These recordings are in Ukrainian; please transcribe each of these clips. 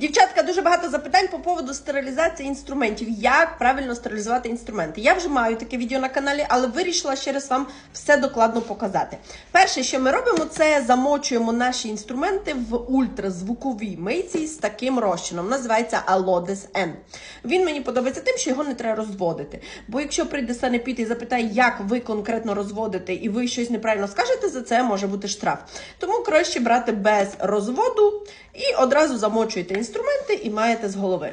Дівчатка, дуже багато запитань по поводу стерилізації інструментів. Як правильно стерилізувати інструменти? Я вже маю таке відео на каналі, але вирішила ще раз вам все докладно показати. Перше, що ми робимо, це замочуємо наші інструменти в ультразвуковій мийці з таким розчином. Називається Alodes N. Він мені подобається тим, що його не треба розводити. Бо якщо прийде санепіт і запитає, як ви конкретно розводите, і ви щось неправильно скажете, за це може бути штраф. Тому краще брати без розводу і одразу замочуєте інструменти і маєте з голови.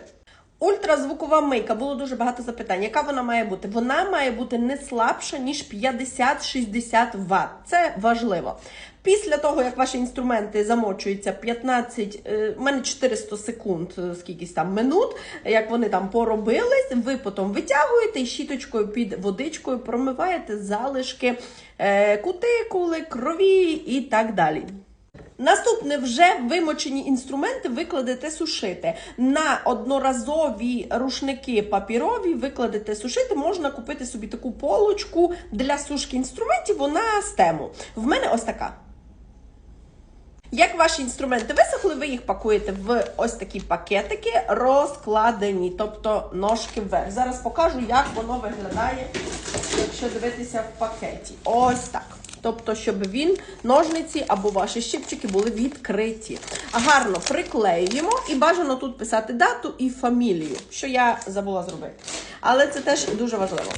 Ультразвукова мийка було дуже багато запитань. Яка вона має бути? Вона має бути не слабша ніж 50-60 Вт. Це важливо. Після того, як ваші інструменти замочуються 15, е, в мене 400 секунд, е, скількись там минут, як вони там поробились, ви потім витягуєте і щіточкою під водичкою промиваєте залишки е, кутикули, крові і так далі. Наступне вже вимочені інструменти викладете сушити. На одноразові рушники папірові викладете сушити. Можна купити собі таку полочку для сушки інструментів. Вона з тему. В мене ось така. Як ваші інструменти висохли, ви їх пакуєте в ось такі пакетики, розкладені, тобто ножки вверх. Зараз покажу, як воно виглядає, якщо дивитися в пакеті. Ось так. Тобто, щоб він, ножниці або ваші щипчики були відкриті. Гарно приклеюємо і бажано тут писати дату і фамілію, що я забула зробити. Але це теж дуже важливо.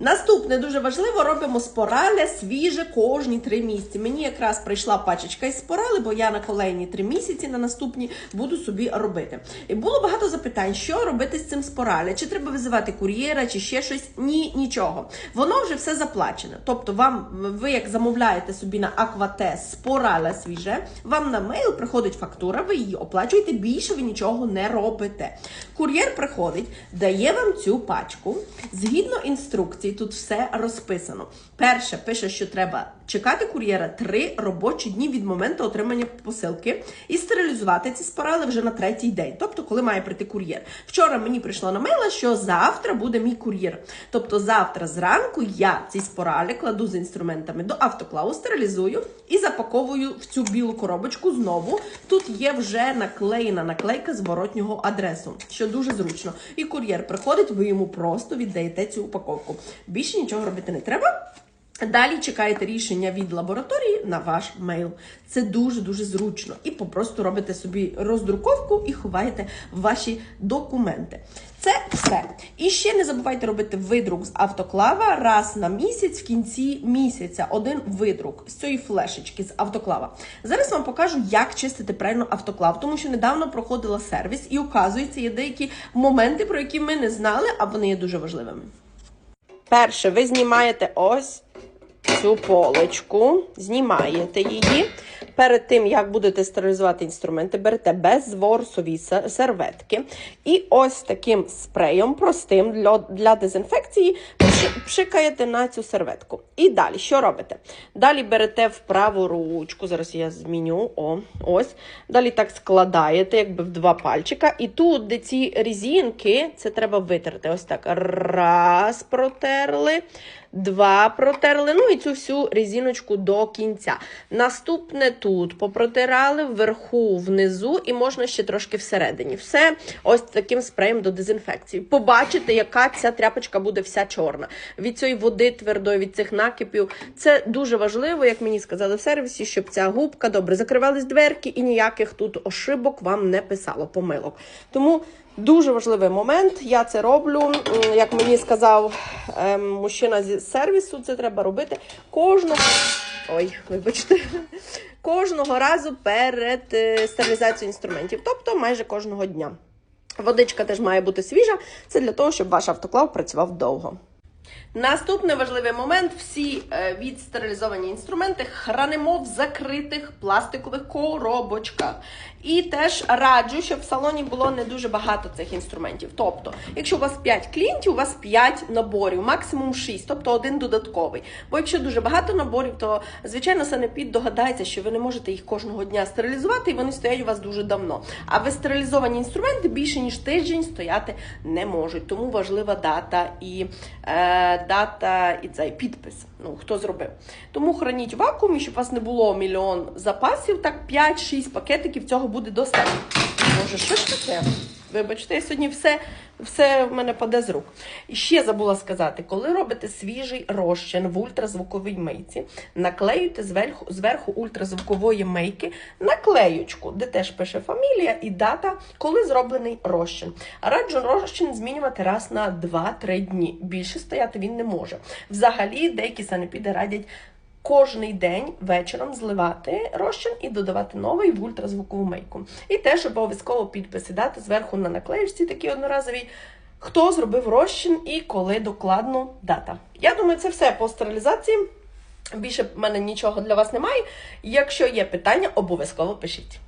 Наступне дуже важливо, робимо спорали свіже кожні три місяці. Мені якраз прийшла пачечка із спорали, бо я на kolejні три місяці на наступні буду собі робити. І було багато запитань, що робити з цим споралі, чи треба визивати кур'єра, чи ще щось. Ні, нічого. Воно вже все заплачено. Тобто, вам ви як замовляєте собі на Аквате спорале свіже, вам на мейл приходить фактура, ви її оплачуєте, більше ви нічого не робите. Кур'єр приходить, дає вам цю пачку згідно інструкції. Тут все розписано. Перше пише, що треба чекати кур'єра три робочі дні від моменту отримання посилки і стерилізувати ці спорали вже на третій день, тобто коли має прийти кур'єр. Вчора мені прийшло на мейла, що завтра буде мій кур'єр. Тобто завтра зранку я ці споралі кладу з інструментами до автоклаву, стерилізую і запаковую в цю білу коробочку знову. Тут є вже наклеєна наклейка зворотнього адресу, що дуже зручно. І кур'єр приходить, ви йому просто віддаєте цю упаковку. Більше нічого робити не треба. Далі чекаєте рішення від лабораторії на ваш мейл. Це дуже дуже зручно. І попросту робите собі роздруковку і ховаєте ваші документи. Це все. І ще не забувайте робити видрук з автоклава раз на місяць в кінці місяця. Один видрук з цієї флешечки з автоклава. Зараз вам покажу, як чистити правильно автоклав, тому що недавно проходила сервіс, і оказується, є деякі моменти, про які ми не знали, а вони є дуже важливими. Перше, ви знімаєте ось цю полочку, знімаєте її. Перед тим, як будете стерилізувати інструменти, берете безворсові се- серветки і ось таким спреєм простим для, для дезінфекції пшикаєте на цю серветку. І далі, що робите? Далі берете в праву ручку, зараз я зміню, о, ось. Далі так складаєте, якби в два пальчика. І тут, де ці різінки, це треба витерти. Ось так. Раз, протерли. Два протерли, ну і цю всю резиночку до кінця. Наступне тут попротирали вверху, внизу, і можна ще трошки всередині. Все ось таким спреєм до дезінфекції. Побачите, яка ця тряпочка буде вся чорна. Від цієї води твердої, від цих накипів. Це дуже важливо, як мені сказали в сервісі, щоб ця губка добре закривались дверки і ніяких тут ошибок вам не писало, помилок. Тому. Дуже важливий момент. Я це роблю. Як мені сказав ем, мужчина зі сервісу, це треба робити кожного. Ой, вибачте, кожного разу перед е, стерилізацією інструментів, тобто майже кожного дня. Водичка теж має бути свіжа. Це для того, щоб ваш автоклав працював довго. Наступний важливий момент: всі е, відстерилізовані інструменти хранимо в закритих пластикових коробочках. І теж раджу, щоб в салоні було не дуже багато цих інструментів. Тобто, якщо у вас 5 клієнтів, у вас 5 наборів, максимум 6, тобто один додатковий. Бо якщо дуже багато наборів, то звичайно санепід догадається, що ви не можете їх кожного дня стерилізувати, і вони стоять у вас дуже давно. А ви стерилізовані інструменти більше ніж тиждень стояти не можуть. Тому важлива дата і е, дата і цей підпис. Ну, хто зробив. Тому храніть вакуумі, щоб у вас не було мільйон запасів. Так 5-6 пакетиків цього буде достатньо. Може, що ж таке? Вибачте, я сьогодні все, все в мене паде з рук. І ще забула сказати, коли робите свіжий розчин в ультразвуковій мийці, наклеюйте зверху, зверху ультразвукової мийки наклеючку, де теж пише фамілія і дата, коли зроблений розчин. Раджу розчин змінювати раз на 2-3 дні. Більше стояти він не може. Взагалі, деякі санепіди радять. Кожний день вечором зливати розчин і додавати новий в ультразвукову мийку. І теж обов'язково підписи дати зверху на наклеївці такі одноразові, хто зробив розчин і коли докладно дата. Я думаю, це все по стерилізації. Більше в мене нічого для вас немає. Якщо є питання, обов'язково пишіть.